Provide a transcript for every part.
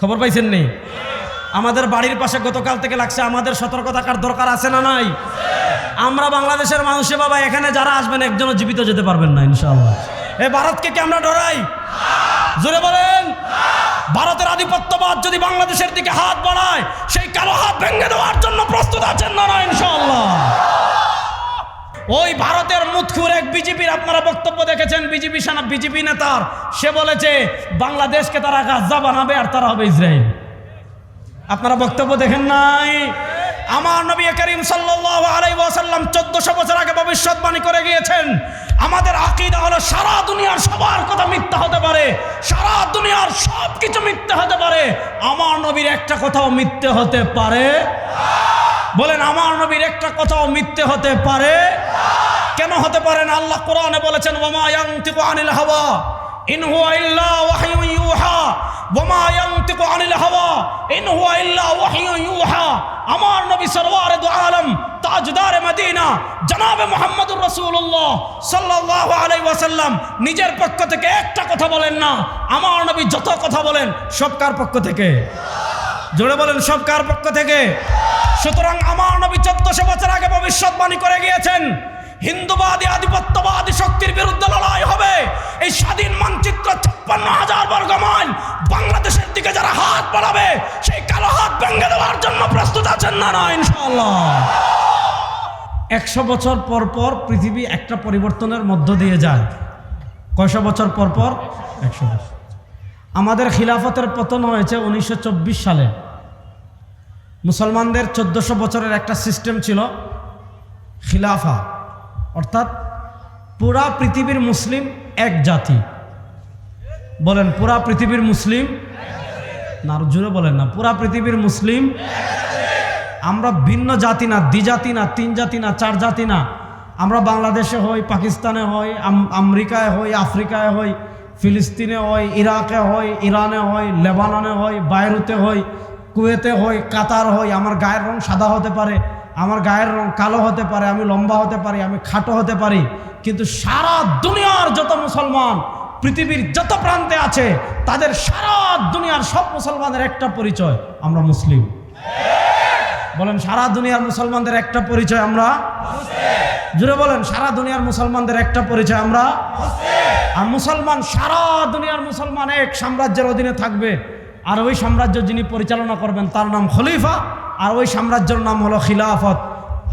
খবর পাইছেন নি? আমাদের বাড়ির পাশে গতকাল থেকে লাগছে, আমাদের সতর্ক থাকার দরকার আছে না নাই? আমরা বাংলাদেশের মানুষে বাবা, এখানে যারা আসবেন, একজনও জীবিত যেতে পারবেন না, ইনশাআল্লাহ। এ ভারতকে কি আমরা ডরাই? জোরে বলেন। ভারতের আধিপত্যবাদ যদি বাংলাদেশের দিকে হাত বাড়ায়, সেই কালো হাত ভেঙে দেওয়ার জন্য প্রস্তুত আছেন না না ইনশাআল্লাহ? ওই ভারতের মুৎখুর এক বিজেপির, আপনারা বক্তব্য দেখেছেন, বিজেপি সেনা, বিজেপি নেতার। সে বলেছে, বাংলাদেশকে তারা গাজা বানাবে আর তারা হবে ইসরায়েল। আপনারা বক্তব্য দেখেন নাই? আমার নবী করিম ওয়াসাল্লাম 1400 বছর আগে ভবিষ্যৎবাণী করে গিয়েছেন, আমাদের আকীদা হলো সারা দুনিয়ার সবার কথা মিথ্যা হতে পারে, সারা দুনিয়ার সব কিছু মিথ্যা হতে পারে। আমার নবীর একটা কথাও মিথ্যে হতে পারে বলেন, আমার নবীর একটা কথাও মিথ্যে হতে পারে? কেন হতে পারে না? আল্লাহ কোরআনে বলেছেন ওমা ইয়ানতিকু আনিল হাওয়া, ইন হুয়া ইল্লা ওয়াহয়ুন ইউহা ওমা ইয়ানতিকু আনিল হাওয়া, ইন হুয়া ইল্লা ওয়াহয়ুন ইউহা। আমার নবী সরওয়ারে দু আলম, তাজদার মদিনা, জনাবে মুহাম্মদুর রাসূলুল্লাহ সাল্লাল্লাহু আলাইহি ওয়াসাল্লাম, নিজের পক্ষ থেকে একটা কথা বলেন না, আমার নবী যত কথা বলেন সবকার পক্ষ থেকে? জোরে বলেন সব কার পক্ষ থেকে? সুতরাং আমার নবী চোদ্দশো বছর আগে ভবিষ্যৎবাণী করে গিয়েছেন, হিন্দুবাদী, আধিপত্যবাদী শক্তির বিরুদ্ধে লড়াই হবে। এই স্বাধীন মানচিত্র ছাপ্পান্ন হাজার বর্গ মাইল বাংলাদেশের দিকে যারা হাত বাড়াবে, সেই কালো হাত ভেঙে দেওয়ার জন্য প্রস্তুত আছেন না না, ইনশাআল্লাহ। একশো বছর পর পর পৃথিবী একটা পরিবর্তনের মধ্য দিয়ে যায়। কয়শো বছর পর পর? একশো বছর। আমাদের খিলাফতের পতন হয়েছে উনিশশো চব্বিশ সালে। মুসলমানদের চোদ্দশো বছরের একটা সিস্টেম ছিল খিলাফা। অর্থাৎ পুরা পৃথিবীর মুসলিম এক জাতি। বলেন, পুরা পৃথিবীর মুসলিম না জোরে বলেন না, পুরা পৃথিবীর মুসলিম আমরা ভিন্ন জাতি না, দ্বিজাতি না, তিন জাতি না, চার জাতি না। আমরা বাংলাদেশে হই, পাকিস্তানে হই, আম- আমেরিকায় হই, আফ্রিকায় হই, ফিলিস্তিনে হয় ইরাকে হয় ইরানে হয় লেবাননে হয় বাইরুতে হই কুয়েতে হই কাতার হই আমার গায়ের রং সাদা হতে পারে, আমার গায়ের রং কালো হতে পারে, আমি লম্বা হতে পারি, আমি খাটো হতে পারি। কিন্তু সারা দুনিয়ার যত মুসলমান, পৃথিবীর যত প্রান্তে আছে, তাদের সারা দুনিয়ার সব মুসলমানের একটা পরিচয়, আমরা মুসলিম। বলেন, সারা দুনিয়ার মুসলমানদের একটা পরিচয় আমরা জুড়ে বলেন, সারা দুনিয়ার মুসলমানদের একটা পরিচয় আমরা আর মুসলমান সারা দুনিয়ার মুসলমান এক সাম্রাজ্যের অধীনে থাকবে। আর ওই সাম্রাজ্য যিনি পরিচালনা করবেন, তার নাম খলিফা। আর ওই সাম্রাজ্যের নাম হলো খিলাফত।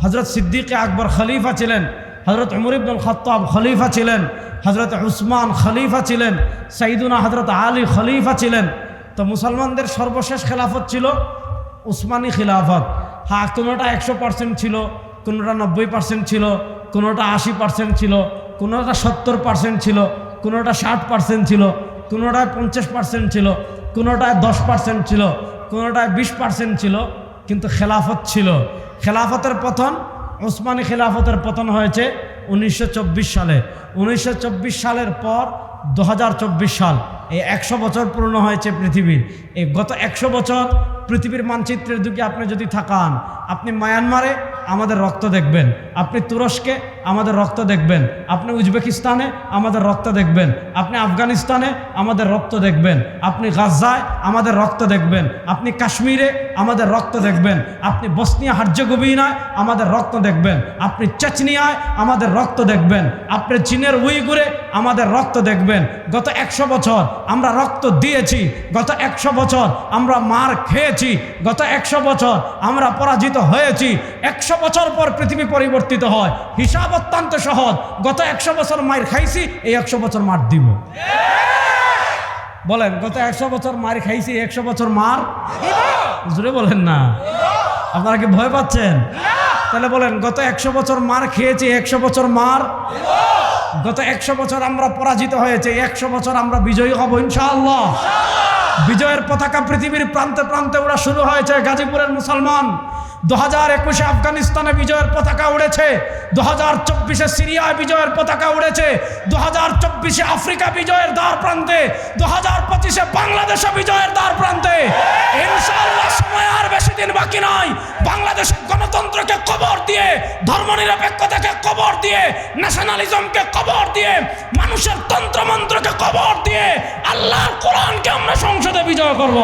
হজরত সিদ্দিকে আকবর খলিফা ছিলেন হজরত উমর ইবনুল খলিফা ছিলেন হজরত উসমান খলিফা ছিলেন, সাইদুনা হজরত আলী খলিফা ছিলেন। তো মুসলমানদের সর্বশেষ খেলাফত ছিল উসমানী খিলাফত। হ্যাঁ কোনোটা একশো পার্সেন্ট ছিল, কোনোটা নব্বই পার্সেন্ট ছিল, কোনোটা আশি পার্সেন্ট ছিল, কোনোটা সত্তর পার্সেন্ট ছিল, কোনোটা ষাট পার্সেন্ট ছিল, কোনোটা পঞ্চাশ পার্সেন্ট ছিল। কোনোটায় দশ পার্সেন্ট ছিল কোনোটায় বিশ পার্সেন্ট ছিল, কিন্তু খেলাফত ছিল। খেলাফতের পতন, ওসমানী খেলাফতের পতন হয়েছে উনিশশো চব্বিশ সালে। উনিশশো চব্বিশ সালের পর দু হাজার চব্বিশ সাল এই একশো বছর পূর্ণ হয়েছে পৃথিবীর। এই গত একশো বছর পৃথিবীর মানচিত্রের দিকে আপনি যদি থাকান আপনি মায়ানমারে আমাদের রক্ত দেখবেন। আপনি তুরস্কে, আমাদের রক্ত দেখবেন। আপনি উজবেকিস্তানে, আমাদের রক্ত দেখবেন। আপনি আফগানিস্তানে, আমাদের রক্ত দেখবেন। আপনি গাজায় আমাদের রক্ত দেখবেন। আপনি কাশ্মীরে, আমাদের রক্ত দেখবেন। আপনি বসনিয়া, হার্জেগোভিনায়, আমাদের রক্ত দেখবেন। আপনি চেচনিয়ায়, আমাদের রক্ত দেখবেন। আপনি চীনের উইগুরে, আমাদের রক্ত দেখবেন। গত একশো বছর আমরা রক্ত দিয়েছি। গত একশো বছর আমরা মার খেয়েছি। গত একশো বছর আমরা পরাজিত হয়েছি। একশো বছর পর পৃথিবী পরিবর্তিত হয়। হিসাব অত্যন্ত সহজ। গত একশো বছর মার খাইছি, এই একশো বছর মার দিব। বলেন, গত একশো বছর মার খাইছি একশো বছর মার? জুড়ে বলেন না। আপনারা কি ভয় পাচ্ছেন? তাহলে বলেন, গত একশো বছর মার খেয়েছি একশো বছর মার? গত একশো বছর আমরা পরাজিত হয়েছে একশো বছর আমরা বিজয়ী হব, ইনশাআল্লাহ। বিজয়ের পতাকা পৃথিবীর প্রান্তে প্রান্তে ওরা শুরু হয়েছে, গাজীপুরের মুসলমান। দু হাজার একুশে আফগানিস্তানে বিজয়ের পতাকা উড়েছে, দু হাজার চব্বিশে সিরিয়ায় বিজয়ের পতাকা উড়েছে, দু হাজার চব্বিশে আফ্রিকা বিজয়ের দ্বার প্রান্তে, দু হাজার পঁচিশে বাংলাদেশে বিজয়ের দ্বার প্রান্তে। ইনশাআল্লাহ সময় আর বেশি দিন বাকি নাই বাংলাদেশের গণতন্ত্রকে কবর দিয়ে ধর্মনিরপেক্ষতাকে কবর দিয়ে ন্যাশনালিজমকে কবর দিয়ে, মানুষের তন্ত্রমন্ত্রকে কবর দিয়ে, আল্লাহর কোরআনকে আমরা সংসদে বিজয় করব।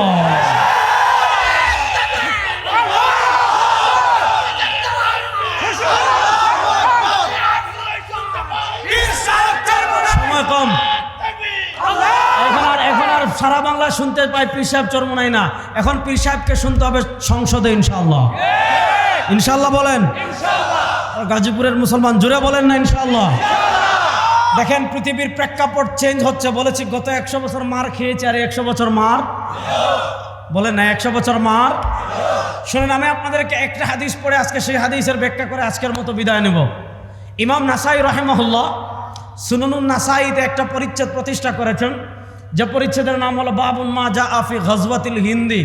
সারা বাংলা শুনতে পায় পীর সাহেব চরমনাই না। এখন পীর সাহেবকে শুনতে হবে সংসদে ইনশাল্লাহ ইনশাল্লাহ বলেন। গাজীপুরের মুসলমান জুড়ে বলেন না ইনশাল্লাহ দেখেন পৃথিবীর প্রেক্ষাপট চেঞ্জ হচ্ছে। বলেছি গত একশো বছর মার খেয়েছে আর একশো বছর মার? বলেন না একশো বছর মার? শুনেন আমি আপনাদেরকে একটা হাদিস পড়ে আজকে সেই হাদিসের ব্যাখ্যা করে আজকের মতো বিদায় নেব। ইমাম নাসাই রহেমহল্লা সুননুন নাসাইতে একটা পরিচ্ছেদ প্রতিষ্ঠা করেছেন। যে পরিচ্ছেদের নাম হলো বাবুন মা জা আফি গজবাতিল হিন্দি।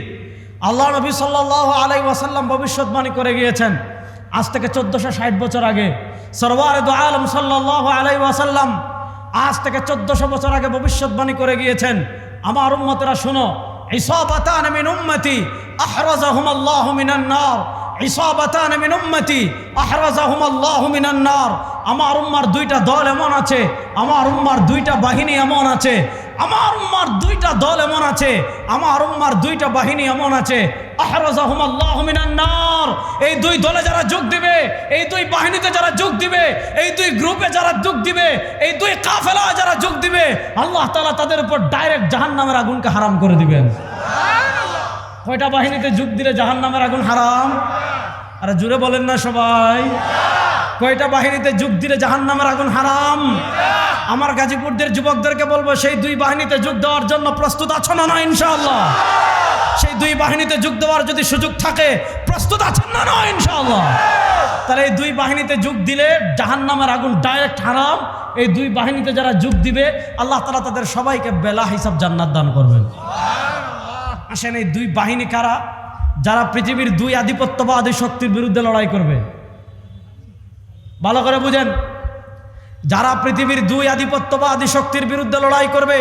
আল্লাহ নবী সাল্লাহ আলাই ওয়াসাল্লাম ভবিষ্যৎবাণী করে গিয়েছেন। আজ থেকে চোদ্দোশো ষাট বছর আগে। সরওয়ার আলম সাল্লাহ আলাই ওয়াসাল্লাম আজ থেকে চোদ্দশো বছর আগে ভবিষ্যৎবাণী করে গিয়েছেন। আমার উম্মতেরা শোনো মিন মিন আমার উম্মার দুইটা দল এমন আছে, আমার উম্মার দুইটা বাহিনী এমন আছে। আমার উম্মার দুইটা দল এমন আছে আমার উম্মার দুইটা বাহিনী এমন আছে। এই দুই দলে যারা যোগ দিবে এই দুই বাহিনীতে যারা যোগ দিবে এই দুই গ্রুপে যারা যোগ দিবে এই দুই কাফেলা যারা যোগ দিবে আল্লাহ তাআলা তাদের উপর ডাইরেক্ট জাহান্নামের আগুনকে হারাম করে দিবেন। কয়টা বাহিনীতে যোগ দিলে জাহান্নামের আগুন হারাম? আরে জুড়ে বলেন না সবাই। কয়টা বাহিনীতে যোগ দিলে জাহান্নামের আগুন হারাম? আমার গাজীপুরদের যুবকদেরকে বলব, সেই দুই বাহিনীতে যোগ দেওয়ার জন্য প্রস্তুত আছো না না, ইনশাআল্লাহ? সেই দুই বাহিনীতে যোগ দেওয়ার যদি সুযোগ থাকে, প্রস্তুত আছেন না না, ইনশাআল্লাহ? তাহলে এই দুই বাহিনীতে যোগ দিলে জাহান্নামের আগুন ডাইরেক্ট হারাম। এই দুই বাহিনীতে যারা যোগ দিবে, আল্লাহ তালা তাদের সবাইকে বেলা হিসাব জান্নাত দান করবেন। আসেন এই দুই বাহিনী কারা? যারা পৃথিবীর দুই আধিপত্যবাদী শক্তির বিরুদ্ধে লড়াই করবে। ভালো করে বুঝেন। যারা পৃথিবীর দুই আধিপত্যবাদী শক্তির বিরুদ্ধে লড়াই করবে,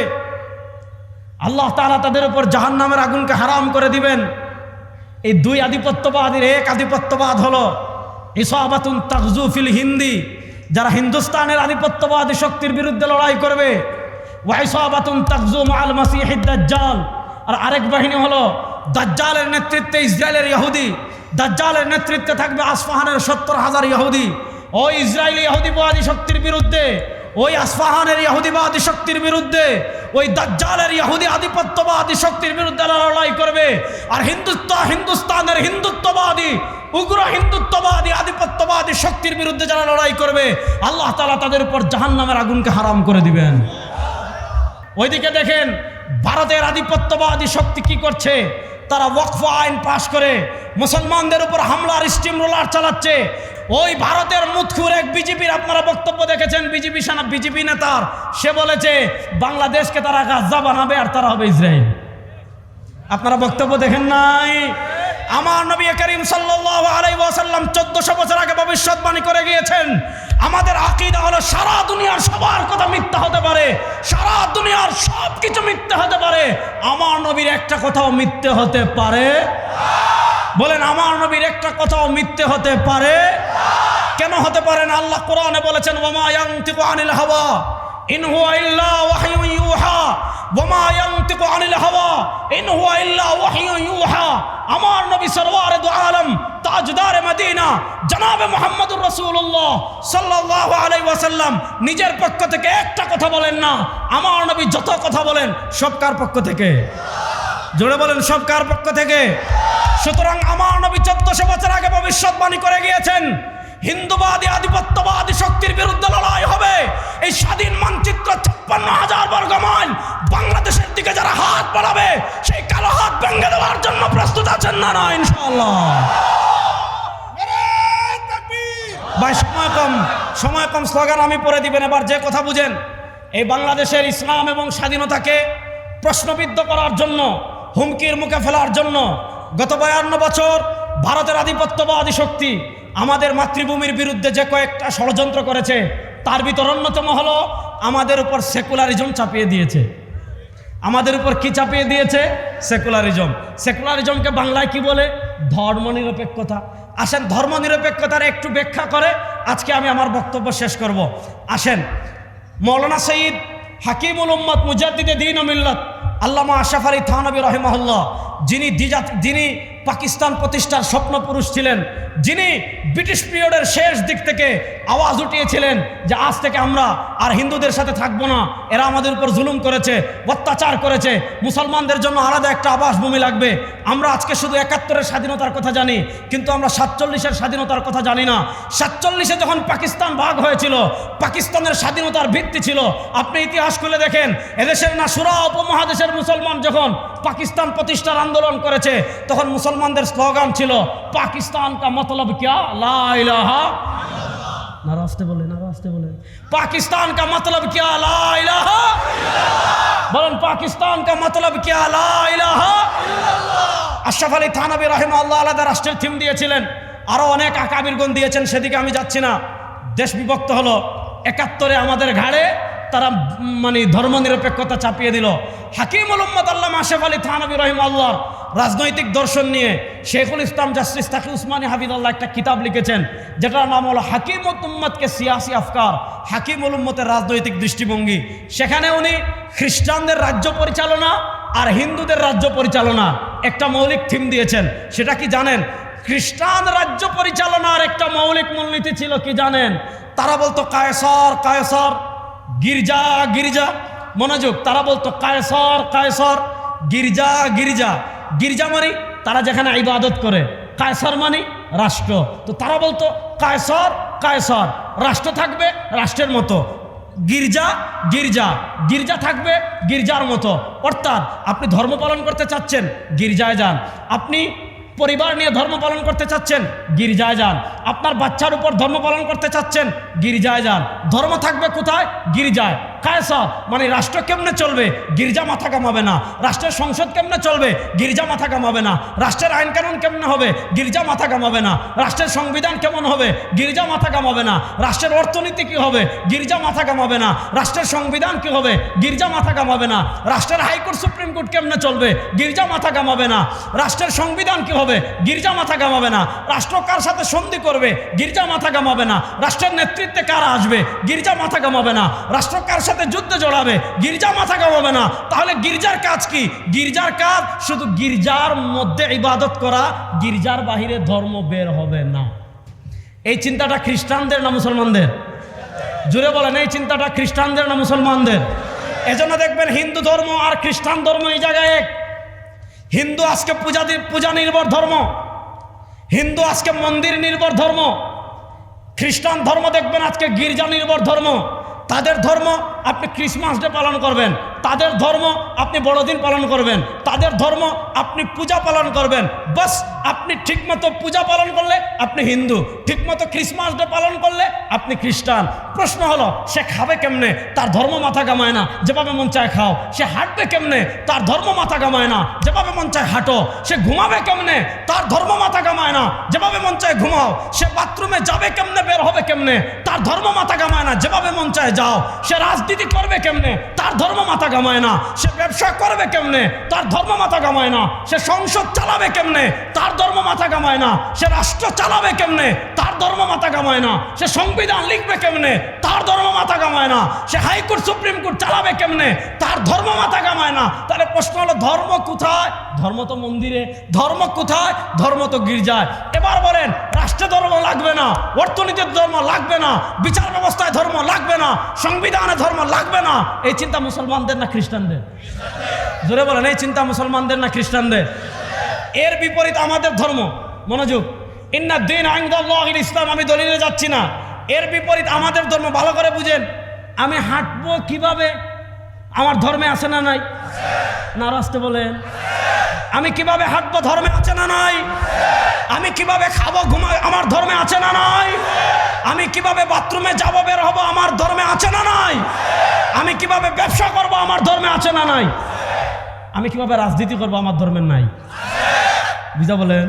আল্লাহ তাআলা তাদের উপর জাহান নামের আগুনকে হারাম করে দিবেন। এই দুই আধিপত্যবাদীর এক আধিপত্যবাদ হলো ইসাবাতুন তাকজুফিল হিন্দি। যারা হিন্দুস্তানের আধিপত্যবাদী শক্তির বিরুদ্ধে লড়াই করবে ওয়াইসাবাতুন তাকজু মাল মাসিহিদ দাজ্জাল। আর আরেক বাহিনী হলো দাজ্জালের নেতৃত্বে ইসরায়েলের ইহুদি। দাজ্জালের নেতৃত্বে থাকবে আসফাহানের সত্তর হাজার ইহুদি। ওই ইসরায়েলি ইহুদিবাদী শক্তির বিরুদ্ধে, ওই আসফাহানের ইহুদিবাদী শক্তির বিরুদ্ধে, ওই দাজ্জালের ইহুদি আধিপত্যবাদী শক্তির বিরুদ্ধে লড়াই করবে। আর হিন্দুস্তান হিন্দুস্তানের হিন্দুত্ববাদী, উগ্র হিন্দুত্ববাদী, আধিপত্যবাদী শক্তির বিরুদ্ধে যারা লড়াই করবে, আল্লাহ তাআলা তাদের উপর জাহান্নামের আগুনকে হারাম করে দিবেন। ওইদিকে দেখেন, ভারতের আধিপত্যবাদী শক্তি কি করছে? তারা ওয়াকফ আইন পাশ করে, মুসলমানদের উপর হামলার স্টিম রোলার চালাচ্ছে ওই ভারতের মুতখুর এক বিজেপির আপনারা বক্তব্য দেখেছেন, বিজেপি সানা, বিজেপি নেতার। সে বলেছে, বাংলাদেশকে তারা গাজা বানাবে আর তারা হবে ইসরায়েল। আপনারা বক্তব্য দেখেন নাই? আমার নবী করিম ওয়াসাল্লাম 1400 বছর আগে ভবিষ্যৎবাণী করে গিয়েছেন, আমাদের আকীদা হলো সারা দুনিয়ার সবার কথা মিথ্যা হতে পারে, সারা দুনিয়ার সব কিছু মিথ্যা হতে পারে। আমার নবীর একটা কথাও মিথ্যে হতে পারে বলেন, আমার নবীর একটা কথাও মিথ্যে হতে পারে? কেন হতে পারে না? আল্লাহ কোরআনে বলেছেন, ওমা ইয়ানতিকু আনিল হাওয়া, ইন হুয়া ইল্লা ওয়াহয়ুন ইউহা। ওমা ইয়ানতিকু আনিল হাওয়া, ইন হুয়া ইল্লা ওয়াহয়ুন ইউহা। আমার নবী সরওয়ার দু আলম, তাজদার মদিনা, জনাবে মোহাম্মদুর রাসূলুল্লাহ সাল্লাল্লাহু আলাইহি ওয়াসাল্লাম, নিজের পক্ষ থেকে একটা কথা বলেন না। আমার নবী যত কথা বলেন, সব কার পক্ষ থেকে? জোরে বলেন, সব কার পক্ষ থেকে? সুতরাং আমার নবী চোদ্দশো বছর আগে ভবিষ্যৎবাণী করে গিয়েছেন, হিন্দুবাদী, আধিপত্যবাদী শক্তির বিরুদ্ধে লড়াই হবে। এই স্বাধীন মানচিত্র ছাপ্পান্ন হাজার বর্গ মাইল বাংলাদেশের দিকে যারা হাত বাড়াবে, সেই কালো হাত ভেঙে দেওয়ার জন্য প্রস্তুত আছেন না না, ইনশাআল্লাহ। ভাই, সময় কম সময় কম, স্লোগান আমি পরে দিবেন এবার, যে কথা বুঝেন। এই বাংলাদেশের ইসলাম এবং স্বাধীনতাকে প্রশ্নবিদ্ধ করার জন্য হুমকির মুখে ফেলার জন্য গত বায়ান্ন বছর ভারতের আধিপত্যবাদী শক্তি আমাদের মাতৃভূমির বিরুদ্ধে যে কয়েকটা ষড়যন্ত্র করেছে, তার ভিতর অন্যতম হলো আমাদের উপর সেকুলারিজম চাপিয়ে দিয়েছে। আমাদের উপর কি চাপিয়ে দিয়েছে? সেকুলারিজম। সেকুলারিজমকে বাংলায় কি বলে? ধর্মনিরপেক্ষতা। আসেন, ধর্মনিরপেক্ষতার একটু ব্যাখ্যা করে আজকে আমি আমার বক্তব্য শেষ করব। আসেন, মৌলানা সঈদ হাকিমুল উম্মত মুজাদ্দিদে দিন মিল্লত। আল্লামা আশাফ আলী থানবী রহেমাহুল্লাহ যিনি যিনি পাকিস্তান প্রতিষ্ঠার স্বপ্ন পুরুষ ছিলেন, যিনি ব্রিটিশ পিরিয়ডের শেষ দিক থেকে আওয়াজ উঠিয়েছিলেন যে আজ থেকে আমরা আর হিন্দুদের সাথে থাকব না, এরা আমাদের উপর জুলুম করেছে, অত্যাচার করেছে, মুসলমানদের জন্য আলাদা একটা আবাসভূমি লাগবে। আমরা আজকে শুধু একাত্তরের স্বাধীনতার কথা জানি, কিন্তু আমরা সাতচল্লিশের স্বাধীনতার কথা জানি না। সাতচল্লিশে যখন পাকিস্তান ভাগ হয়েছিল, পাকিস্তানের স্বাধীনতার ভিত্তি ছিল। আপনি ইতিহাস খুলে দেখেন, এদেশের না সুরা উপমহাদেশের মুসলমান যখন পাকিস্তান প্রতিষ্ঠার আন্দোলন করেছে, তখন মুসলমানদের স্লোগান ছিল, পাকিস্তান কা মতলব কিয়া? লা ইলাহা না বলে না বলে, পাকিস্তান কা মতলব কিয়া? লা বলেন, পাকিস্তান কা মতলব কিয়া? লা আশরাফ আলী থানবী রাহিম আল্লাহ আলাদা রাষ্ট্রের থিম দিয়েছিলেন আরও অনেক আকাবিরগণ দিয়েছেন, সেদিকে আমি যাচ্ছি না। দেশ বিভক্ত হলো, একাত্তরে আমাদের ঘাড়ে তারা মানে ধর্মনিরপেক্ষতা চাপিয়ে দিল। হাকিম উম্মদ আল্লাহ আশরাফ আলী থানবী রহিম আল্লাহর রাজনৈতিক দর্শন নিয়ে শেখুল ইসলাম জাস্টিস তাকি উসমানী হাবিদুল্লাহ একটা কিতাব লিখেছেন, যেটার নাম হলো হাকিম উম্মদকে সিয়াসি আফকার, হাকিম উম্মতের রাজনৈতিক দৃষ্টিভঙ্গি। সেখানে উনি খ্রিস্টানদের রাজ্য পরিচালনা আর হিন্দুদের রাজ্য পরিচালনা একটা মৌলিক থিম দিয়েছেন। সেটা কি জানেন? খ্রিস্টান রাজ্য পরিচালনার একটা মৌলিক মূলনীতি ছিল কি জানেন? তারা বলতো কায়সর কায়সর। গির্জা গির্জা। মনোযোগ, তারা বলতো, কায়সর কায়সর। গির্জা গির্জা। গির্জা মানে তারা যেখানে ইবাদত করে। কায়সর মানে রাষ্ট্র। তো তারা বলতো, কায়সর কায়সর। রাষ্ট্র থাকবে রাষ্ট্রের মতো। গির্জা গির্জা। গির্জা থাকবে গির্জার মতো। অর্থাৎ আপনি ধর্ম পালন করতে চাচ্ছেন, গির্জায় যান। আপনি পরিবার নিয়ে ধর্ম পালন করতে চাচ্ছেন, গির্জায় যান। আপনার বাচ্চার উপর ধর্ম পালন করতে চাচ্ছেন, গির্জায় যান। ধর্ম থাকবে কোথায়? গির্জায়। কায়সা মানে রাষ্ট্র কেমনে চলবে গির্জা মাথা কামাবে না রাষ্ট্রের সংসদ কেমনে চলবে গির্জা মাথা কামাবে না রাষ্ট্রের আইন কানুন কেমনে হবে গির্জা মাথা কামাবে না রাষ্ট্রের সংবিধান কেমন হবে গির্জা মাথা কামাবে না রাষ্ট্রের অর্থনীতি কি হবে গির্জা মাথা কামাবে না রাষ্ট্রের সংবিধান কি হবে গির্জা মাথা কামাবে না রাষ্ট্রের হাইকোর্ট সুপ্রিম কোর্ট কেমনে চলবে গির্জা মাথা কামাবে না রাষ্ট্রের সংবিধান কি হবে গির্জা মাথা কামাবে না রাষ্ট্র কার সাথে সন্ধি করবে গির্জা মাথা কামাবে না রাষ্ট্রের নেতৃত্বে কারা আসবে গির্জা মাথা কামাবে না রাষ্ট্র কার সাথে যুদ্ধে জড়াবে, গির্জা মাথা কামাবে না। তাহলে গির্জার কাজ কি? গির্জার কাজ শুধু গির্জার মধ্যে ইবাদত করা, গির্জার বাহিরে ধর্ম বের হবে না। এই চিন্তাটা খ্রিস্টানদের না মুসলমানদের? জুড়ে বলেন, এই চিন্তাটা খ্রিস্টানদের না মুসলমানদের? এজন্য দেখবেন হিন্দু ধর্ম আর খ্রিস্টান ধর্ম এই জায়গায় এক। হিন্দু আজকে পূজা পূজা নির্ভর ধর্ম। হিন্দু আজকে মন্দির নির্ভর ধর্ম। খ্রিস্টান ধর্ম দেখবেন আজকে গির্জা নির্ভর ধর্ম। তাদের ধর্ম আপনি ক্রিসমাস ডে পালন করবেন, তাদের ধর্ম আপনি বড়দিন পালন করবেন, তাদের ধর্ম আপনি পূজা পালন করবেন, বাস আপনি ঠিকমতো পূজা পালন করলে আপনি হিন্দু, ঠিকমতো ক্রিসমাস ডে পালন করলে আপনি খ্রিস্টান। প্রশ্ন হলো, সে খাবে কেমনে? তার ধর্ম মাথা কামায় না, যেভাবে মন চায় খাও। সে হাঁটবে কেমনে? তার ধর্ম মাথা কামায় না, যেভাবে মন চায় হাঁটো। সে ঘুমাবে কেমনে? তার ধর্ম মাথা কামায় না, যেভাবে মন চায় ঘুমাও। সে বাথরুমে যাবে কেমনে? বের হবে কেমনে? তার ধর্ম মাথা কামায় না, যেভাবে মন চায় যাও। সে রাজনীতি করবে কেমনে? তার ধর্ম মাথা কামায় না। সে ব্যবসা করবে কেমনে? তার ধর্ম মাথা কামায় না। সে সংসদ চালাবে কেমনে? তার ধর্ম মাথা কামায় না। সে রাষ্ট্র চালাবে কেমনে? তার ধর্ম মাথা কামায় না। সে সংবিধান লিখবে কেমনে? তার ধর্ম মাথা কামায় না। সে হাইকোর্ট, সুপ্রিম কোর্ট চালাবে কেমনে? তার ধর্ম মাথা কামায় না। তাহলে প্রশ্ন হলো, ধর্ম কোথায়? ধর্ম তো মন্দিরে। ধর্ম কোথায়? ধর্ম তো গির্জায়। এবার বলেন রাষ্ট্র ধর্ম লাগবে না, অর্থনীতির ধর্ম লাগবে না, বিচার ব্যবস্থায় ধর্ম লাগবে না, সংবিধানে ধর্ম লাগবে না। এই চিন্তা মুসলমানদের না খ্রিস্টানদের? জোরে বলেন, এই চিন্তা মুসলমানদের না খ্রিস্টানদের? এর বিপরীত আমাদের ধর্ম। মনোযোগ। ইন্না দিন আইন্দাল্লাহিল ইসলাম, আমি দলিলে যাচ্ছি না। এর বিপরীত আমাদের ধর্ম, ভালো করে বুঝেন। আমি হাঁটবো কীভাবে? আমার ধর্মে আছে না নাই? না আসতে বলেন। আমি কীভাবে হাঁটবো ধর্মে আছে না নাই? আমি কীভাবে খাব ঘুমাবো আমার ধর্মে আছে না নাই? আমি কীভাবে বাথরুমে যাব বের হব আমার ধর্মে আছে না নাই? আমি কীভাবে ব্যবসা করব আমার ধর্মে আছে না নাই? আমি কীভাবে রাজনীতি করব আমার ধর্মের নাই? বুঝা বলেন?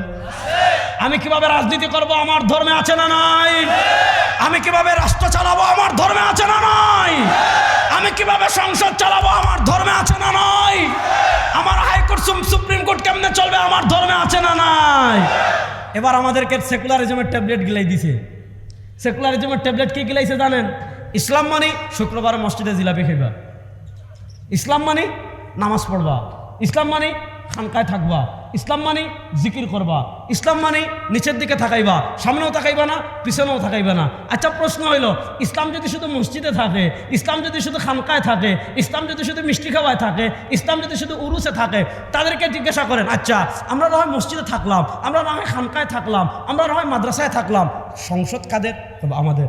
আমি কীভাবে রাজনীতি করব আমার ধর্মে আছে না নাই? আমি কীভাবে রাষ্ট্র চালাবো আমার ধর্মে আছে না নাই? আমি কীভাবে সংসদ চালাবো? আমার ধর্মে আছে না নয় আমার হাইকোর্ট সুপ্রিম কোর্ট কেমনে চলবে? আমার ধর্মে আছে না নাই? এবার আমাদেরকে সেকুলারিজমের ট্যাবলেট গিলাই দিছে। সেকুলারিজমের ট্যাবলেট কি গিলাইছে জানেন? ইসলাম মানে শুক্রবার মসজিদে জিলাপি খাইবা। ইসলাম মানে নামাজ পড়বা। ইসলাম মানে খানকায় থাকবা। ইসলাম মানে জিকির করবা। ইসলাম মানে নিচের দিকে থাকাইবা, সামনেও থাকাইবা না, পিছনেও থাকাইবা না। আচ্ছা প্রশ্ন হইল, ইসলাম যদি শুধু মসজিদে থাকে, ইসলাম যদি শুধু খানকায় থাকে, ইসলাম যদি শুধু মিষ্টি খাওয়ায় থাকে, ইসলাম যদি শুধু উরুসে থাকে, তাদেরকে জিজ্ঞাসা করেন আচ্ছা আমরা না হয় মসজিদে থাকলাম, আমরা না হয় খানকায় থাকলাম, আমরা না হয় মাদ্রাসায় থাকলাম। সংসদ কাদের? আমাদের।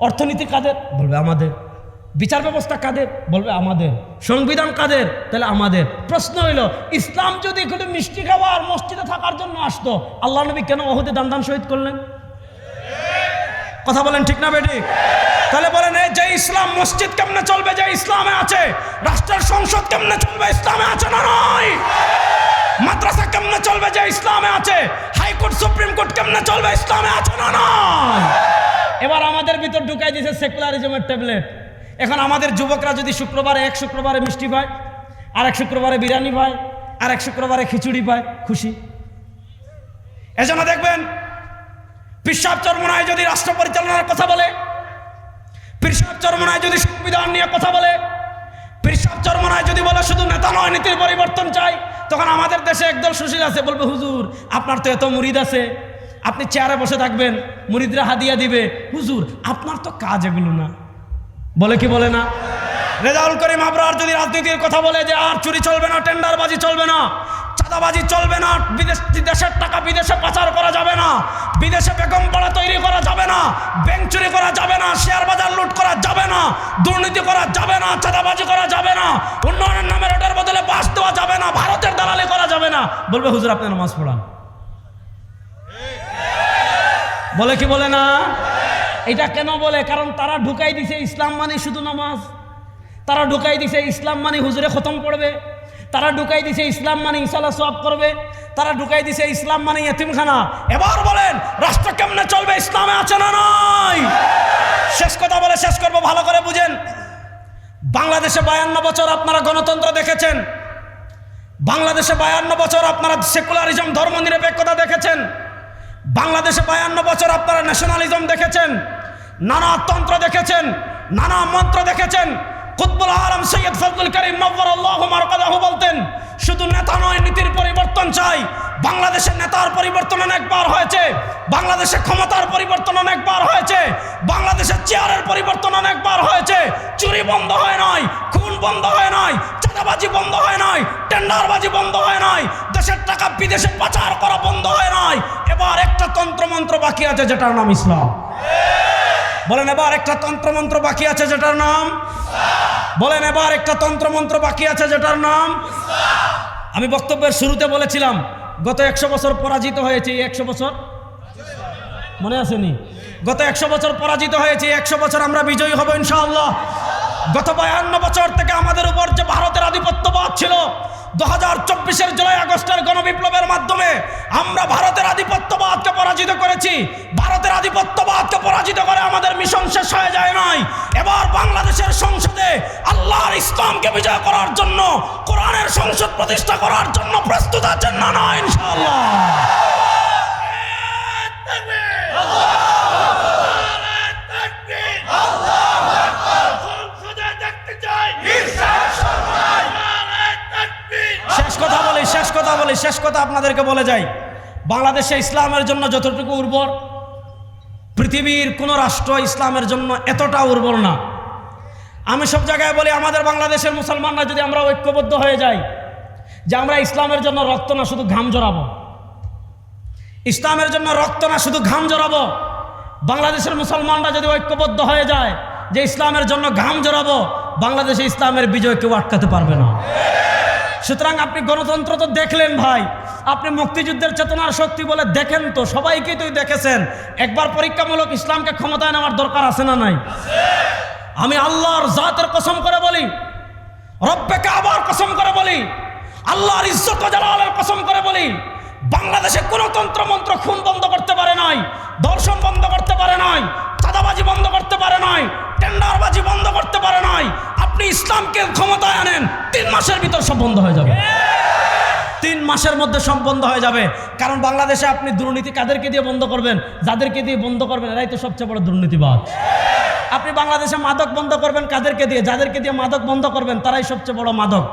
অর্থনীতি কাদের? বলবে আমাদের। বিচার ব্যবস্থা কাদের? বলবে আমাদের। সংবিধান কাদের? তাহলে আমাদের। প্রশ্ন হইল, ইসলাম যদি এখানে মিষ্টি খাওয়া আর মসজিদে থাকার জন্য আসতো, আল্লাহ নবী কেন অহুদে দান দান শহীদ করলেন? কথা বলেন ঠিক না বেটি তাহলে বলেন, এই যে ইসলাম মসজিদ কেমনে চলবে? যে ইসলামে আছে, রাষ্ট্রের সংসদ কেমনে চলবে? ইসলামে আছে না নয় মাদ্রাসা কেমনে চলবে? যে ইসলামে আছে, হাইকোর্ট, সুপ্রিম কোর্ট কেমনে চলবে? ইসলামে আছে না নয় এবার আমাদের ভিতর ঢুকাই দিয়েছে সেকুলারিজমের ট্যাবলেট। এখন আমাদের যুবকরা যদি শুক্রবারে এক শুক্রবারে মিষ্টি পায় আর এক শুক্রবারে বিরিয়ানি পায় আর এক শুক্রবারে খিচুড়ি পায়, খুশি। এজন্য দেখবেন, পিসাব চরমনায় যদি রাষ্ট্র পরিচালনার কথা বলে, পিসাব চরমনায় যদি সংবিধান নিয়ে কথা বলে, পিসাব চরমনায় যদি বলে শুধু নেতা নয়, নীতির পরিবর্তন চাই, তখন আমাদের দেশে একদল সুশীল আছে, বলবে, হুজুর, আপনার তো এত মুরিদ আছে। আপনি চেয়ারে বসে থাকবেন, মুরিদরা হাদিয়া দিবে। হুজুর, আপনার তো কাজ এগুলো না। বলে কি বলে না? রেজাউল করিম আবরার যদি রাজনীতির কথা বলে যে আর চুরি চলবে না, টেন্ডারবাজি চলবে না, চাঁদাবাজি চলবে না, বিদেশ দেশের টাকা বিদেশে পাচার করা যাবে না, বিদেশে বেগম পাড়া তৈরি করা যাবে না, ব্যাংক চুরি করা যাবে না, শেয়ার বাজার লুট করা যাবে না, দুর্নীতি করা যাবে না, চাঁদাবাজি করা যাবে না, উন্নয়নের নামে রোডের বদলে বাস দেওয়া যাবে না, ভারতের দালালি করা যাবে না। বলবে, হুজুর, আপনি নামাজ পড়ান। বলে কি বলে না? এটা কেন বলে? কারণ তারা ঢুকাই দিছে ইসলাম মানে শুধু নামাজ। তারা ঢুকাই দিছে ইসলাম মানে হুজুরে খতম পড়বে তারা ঢুকাই দিছে ইসলাম মানে ইনশাল্লাহ সব করবে। তারা ঢুকাই দিছে ইসলাম মানে এতিমখানা। এবার বলেন, রাষ্ট্র কেমনে চলবে? ইসলামে আছে না নয় শেষ কথা বলে শেষ করব, ভালো করে বুঝেন। বাংলাদেশে বায়ান্ন বছর আপনারা গণতন্ত্র দেখেছেন। বাংলাদেশে বায়ান্ন বছর আপনারা সেকুলারিজম ধর্ম নিরপেক্ষতা দেখেছেন। বাংলাদেশে বায়ান্ন বছর আপনারা ন্যাশনালিজম দেখেছেন। নানা তন্ত্র দেখেছেন, নানা মন্ত্র দেখেছেন। কুতবুল আলম সৈয়দ ফজলুল করিম নব্বর আল্লাহ মারকাদাহু বলতেন, শুধু নেতা নয়, নীতির পরিবর্তন চাই। বাংলাদেশের নেতার পরিবর্তন অনেকবার হয়েছে। বাংলাদেশে ক্ষমতার পরিবর্তন অনেকবার হয়েছে। বাংলাদেশের চেয়ারের পরিবর্তন অনেকবার হয়েছে। চুরি বন্ধ হয় নাই, খুন বন্ধ হয় নাই, চাঁদাবাজি বন্ধ হয় নাই, টেন্ডারবাজি বন্ধ হয় নাই, দেশের টাকা বিদেশে পাচার করা বন্ধ হয় নাই। এবার একটা তন্ত্রমন্ত্র বাকি আছে, যেটার নাম ইসলাম। বলেন এবার একটা তন্ত্রমন্ত্র বাকি আছে যেটার নাম? বলেন এবার একটা তন্ত্রমন্ত্র বাকি আছে যেটার নাম? আমি বক্তব্যের শুরুতে বলেছিলাম, গত একশো বছর পরাজিত হয়েছে, এই একশো বছর? মনে আসেনি? গত একশো বছর পরাজিত হয়েছে একশো বছর আমরা বিজয়ী হব ইনশাআল্লাহ। গত বায়ান্ন বছর থেকে আমাদের উপর যে ভারতের আধিপত্যবাদ ছিল, দু হাজার চব্বিশের জুলাই আগস্টের গণবিপ্লবের মাধ্যমে আমরা ভারতের আধিপত্যবাদকে পরাজিত করেছি। ভারতের আধিপত্যবাদকে পরাজিত করে আমাদের মিশন শেষ হয়ে যায় নাই। এবার বাংলাদেশের সংসদে আল্লাহর ইসলামকে বিজয় করার জন্য, কোরআনের সংসদ প্রতিষ্ঠা করার জন্য প্রস্তুত আছেন না না, ইনশাআল্লাহ। কথা বলি, শেষ কথা বলি, শেষ কথা আপনাদেরকে বলে যাই। বাংলাদেশে ইসলামের জন্য যতটুকু উর্বর, পৃথিবীর কোন রাষ্ট্র ইসলামের জন্য এতটা উর্বর না। আমি সব জায়গায় বলি, আমাদের বাংলাদেশের মুসলমানরা যদি আমরা ঐক্যবদ্ধ হয়ে যাই, যে আমরা ইসলামের জন্য রক্ত না, শুধু ঘাম জড়াবো। ইসলামের জন্য রক্ত না, শুধু ঘাম জড়াবো। বাংলাদেশের মুসলমানরা যদি ঐক্যবদ্ধ হয়ে যায়, যে ইসলামের জন্য ঘাম জড়াবো, বাংলাদেশে ইসলামের বিজয় কেউ আটকাতে পারবে না। সুতরাং আপনি গণতন্ত্র তো দেখলেন ভাই। আপনি মুক্তিযুদ্ধের চেতনার শক্তি বলে দেখেন তো, সবাইকেই তুই দেখেছেন। একবার পরীক্ষামূলক ইসলামকে ক্ষমতায় নেওয়ার দরকার আছে না নাই? আমি আল্লাহর জাতের কসম করে বলি রব্বেকে আবার কসম করে বলি, আল্লাহর ইজ্জত জালালের কসম করে বলি বাংলাদেশে কোনো তন্ত্র মন্ত্র খুন বন্ধ করতে পারে নাই দর্শন বন্ধ করতে পারে নাই, চাঁদাবাজি বন্ধ করতে পারে নাই, টেন্ডারবাজি বন্ধ করতে পারে নাই। আপনি ইসলামকে ক্ষমতায় আনেন, তিন মাসের ভিতর সব বন্ধ হয়ে যাবে। তিন মাসের মধ্যে সব বন্ধ হয়ে যাবে। কারণ বাংলাদেশে আপনি দুর্নীতি কাদেরকে দিয়ে বন্ধ করবেন? যাদেরকে দিয়ে বন্ধ করবেন, এরাই তো সবচেয়ে বড় দুর্নীতিবাদ আপনি বাংলাদেশে মাদক বন্ধ করবেন কাদেরকে দিয়ে? যাদেরকে দিয়ে মাদক বন্ধ করবেন, তারাই সবচেয়ে বড় মাদক।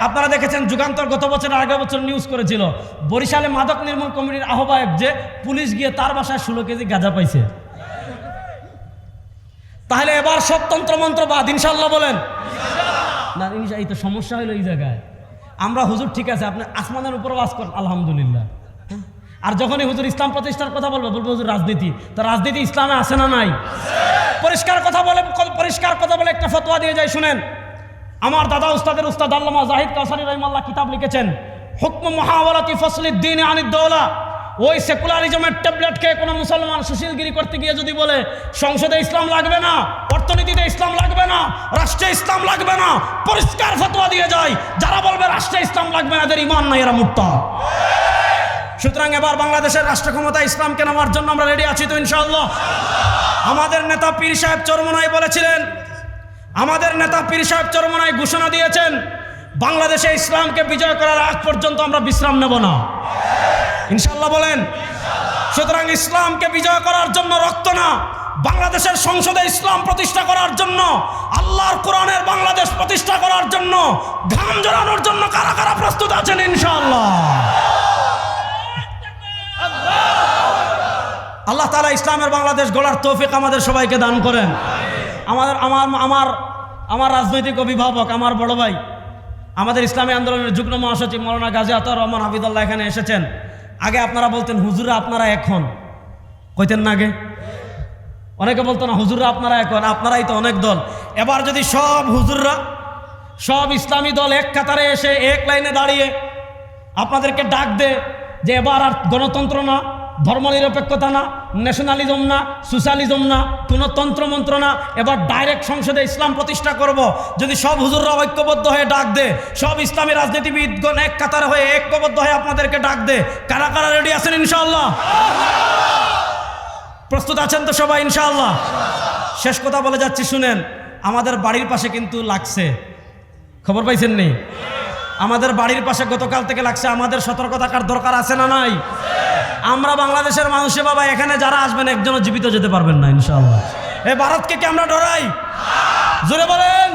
আপনারা দেখেছেন যুগান্তর গত বছর আগের বছর নিউজ করেছিল। বরিশালে মাদক নির্মূল কমিটির আহ্বায়ক যে পুলিশ গিয়ে তার বাসায় ষোলো কেজি গাঁজা পাইছে। তাহলে এবার সব তন্ত্রমন্ত্র বাদ ইনশাল্লাহ বলেন। না এই তো সমস্যা হলো এই জায়গায়। আমরা হুজুর, ঠিক আছে, আপনি আসমানের উপর বাস করেন, আলহামদুলিল্লাহ। হ্যাঁ? আর যখনই হুজুর ইসলাম প্রতিষ্ঠার কথা বলব বলব হুজুর রাজনীতি। তো রাজনীতি ইসলামে আছে না নাই? পরিষ্কার কথা বলে, পরিষ্কার কথা বলে একটা ফতোয়া দিয়ে যায়, শুনেন। আমার দাদা উস্তাদের উস্তাদ আল্লামা জাহিদ কাসারি রহিমাল্লাহ কিতাব লিখেছেন, হুকম মহাওয়ালাতি ফসলিদ দিন আনিদ দৌলা ওই সেকুলারিজমের ট্যাবলেট খেয়ে কোনো মুসলমান সুশীলগিরি করতে গিয়ে যদি বলে, সংসদে ইসলাম লাগবে না, অর্থনীতিতে ইসলাম লাগবে না, রাষ্ট্রে ইসলাম লাগবে না, পরিষ্কার ফতোয়া দিয়ে যায়। যারা বলবে, রাষ্ট্রে ইসলাম লাগবে না, এদের ইমান নাই, এরা মুক্তা। সুতরাং এবার বাংলাদেশের রাষ্ট্র ক্ষমতা ইসলামকে নামার জন্য আমরা রেডি আছি তো ইনশাআল্লাহ। আমাদের নেতা পীর সাহেব চরমনাই বলেছিলেন আমাদের নেতা পীর সাহেব চরমনাই ঘোষণা দিয়েছেন, বাংলাদেশে ইসলামকে বিজয় করার আগ পর্যন্ত আমরা বিশ্রাম নেব না। ইনশাল্লাহ বলেন, সুতরাং ইসলামকে বিজয় করার জন্য রক্ত না, বাংলাদেশের সংসদে ইসলাম প্রতিষ্ঠা করার জন্য, আল্লাহর কোরআনের বাংলাদেশ প্রতিষ্ঠা করার জন্য, ঘাম জড়ানোর জন্য কারা কারা প্রস্তুত আছেন ইনশাআল্লাহ? আল্লাহ তালা ইসলামের বাংলাদেশ গড়ার তৌফিক আমাদের সবাইকে দান করেন। আমাদের, আমার আমার আমার রাজনৈতিক অভিভাবক, আমার বড় ভাই, আমাদের ইসলামী আন্দোলনের যুগ্ম মহাসচিব মৌলানা গাজী আতর রহমান হাবিদুল্লাহ এখানে এসেছেন। আগে আপনারা বলতেন, হুজুরা আপনারা এখন কইতেন না আগে? অনেকে বলতো না হুজুররা আপনারা এখন আপনারাই তো অনেক দল। এবার যদি সব হুজুররা, সব ইসলামী দল এক কাতারে এসে এক লাইনে দাঁড়িয়ে আপনাদেরকে ডাক দে যে, এবার আর গণতন্ত্র না ধর্মনিরপেক্ষতা না ন্যাশনালিজম না সোশ্যালিজম না কোনো তন্ত্রমন্ত্র না এবার ডাইরেক্ট সংসদে ইসলাম প্রতিষ্ঠা করব। যদি সব হুজুররা ঐক্যবদ্ধ হয়ে ডাক দে সব ইসলামী রাজনীতিবিদগণ এক কাতার হয়ে ঐক্যবদ্ধ হয়ে আপনাদেরকে ডাক দে কারা কারা রেডি আছেন ইনশাআল্লাহ? প্রস্তুত আছেন তো সবাই ইনশাআল্লাহ? শেষ কথা বলে যাচ্ছি, শুনেন, আমাদের বাড়ির পাশে কিন্তু লাগছে। খবর পাইছেন নি? আমাদের বাড়ির পাশে গতকাল থেকে লাগছে, আমাদের সতর্ক থাকার দরকার আছে না নাই? আমরা বাংলাদেশের মানুষে বাবা, এখানে যারা আসবেন, একজনও জীবিত যেতে পারবেন না, ইনশাআল্লাহ। এ ভারতকে কি আমরা ডরাই? জোরে বলেন।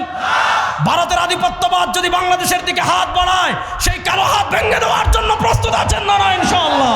ভারতের আধিপত্যবাদ যদি বাংলাদেশের দিকে হাত বাড়ায়, সেই কালো হাত ভেঙে দেওয়ার জন্য প্রস্তুত আছেন না না ইনশাআল্লাহ?